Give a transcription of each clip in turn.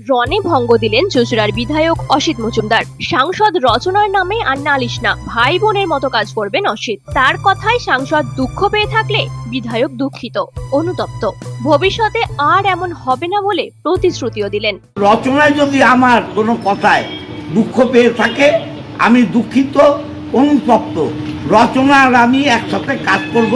রনে ভঙ্গ দিলেন চুচুড়ার বিধায়ক অসিত মজুমদার। সাংসদ রচনার নামে আর নালিশ না ভাই বোনের মতো কাজ করবেন অসিত। তার কথায় সাংসদ দুঃখ পেয়ে থাকলে বিধায়ক দুঃখিত। অনুতপ্ত। ভবিষ্যতে আর এমন হবে না বলে প্রতিশ্রুতিও দিলেন। রচনায় যদি আমার কোনো কথায় দুঃখ পেয়ে থাকে, আমি দুঃখিত, অনুতপ্ত। রচনা আর আমি একসাথে কাজ করব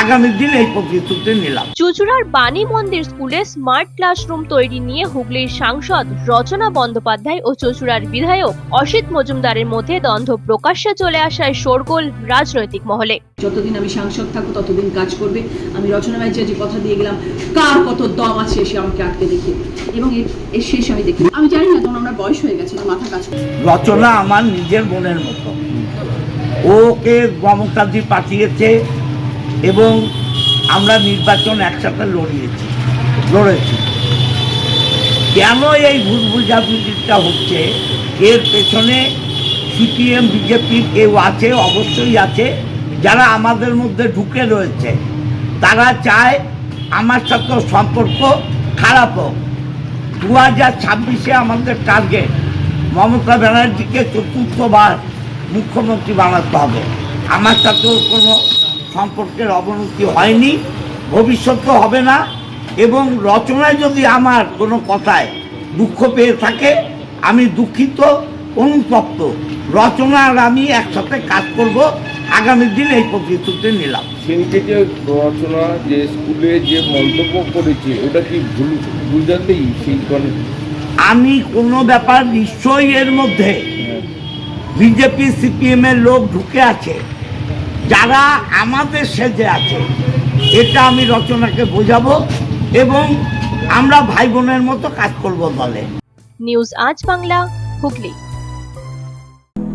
আগামী দিন এই প্রতিশ্রুতি নিলাম। চুচুড়ার বাণী মন্দির স্কুলে স্মার্ট ক্লাসরুম তৈরি নিয়ে হুগলির সাংসদ রচনা বন্দ্যোপাধ্যায় ও চুচুড়ার বিধায়ক অসিত মজুমদারের মধ্যে দ্বন্দ্ব প্রকাশ্যে চলে আসায় শোরগোল রাজনৈতিক মহলে। যতদিন আমি সাংসদ থাকব ততদিন কাজ করবে। আমি রচনা যে কথা দিয়ে গেলাম কার কত দম আছে সে আমাকে আটকে দেখে। এবং এর এর শেষ আমি দেখি। আমি জানি না তখন আমরা বয়স হয়ে গেছে মাথা কাজ রচনা আমার নিজের মনের মতো। ওকে মমতাজি পাঠিয়েছে এবং আমরা নির্বাচন একসাথে লড়িয়েছি, লড়েছি। কেন এই ভুল বুঝাবুঝিটা হচ্ছে? এর পেছনে সিপিএম, বিজেপি কেউ আছে, অবশ্যই আছে। যারা আমাদের মধ্যে ঢুকে রয়েছে, তারা চায় আমার সাথে সম্পর্ক খারাপ হোক। দু হাজার ছাব্বিশে আমাদের টার্গেট মমতা ব্যানার্জিকে চতুর্থবার মুখ্যমন্ত্রী বানাতে হবে। আমার সাথেও কোনো সম্পর্কের অবনতি হয়নি ভবিষ্যতেও হবে না এবং রচনায় যদি আমার কোনো কথায় দুঃখ পেয়ে থাকে আমি দুঃখিত অনুতপ্ত। রচনা আর আমি একসাথে কাজ করব আগামী দিন এই প্রতিশ্রুতি নিলাম। সেদিনকে যে রচনা যে স্কুলে যে মন্তব্য করেছে ওটা কি ভুল জানতেই সেই আমি কোনো ব্যাপার নিশ্চয়ই এর মধ্যে বিজেপি সিপিএম এর লোক ঢুকে আছে। যারা আমাদের সেজে আছে, এটা আমি রচনাকে বোঝাবো এবং আমরা ভাই বোনের মতো কাজ করব দলে নিউজ আজ বাংলা, হুগলি।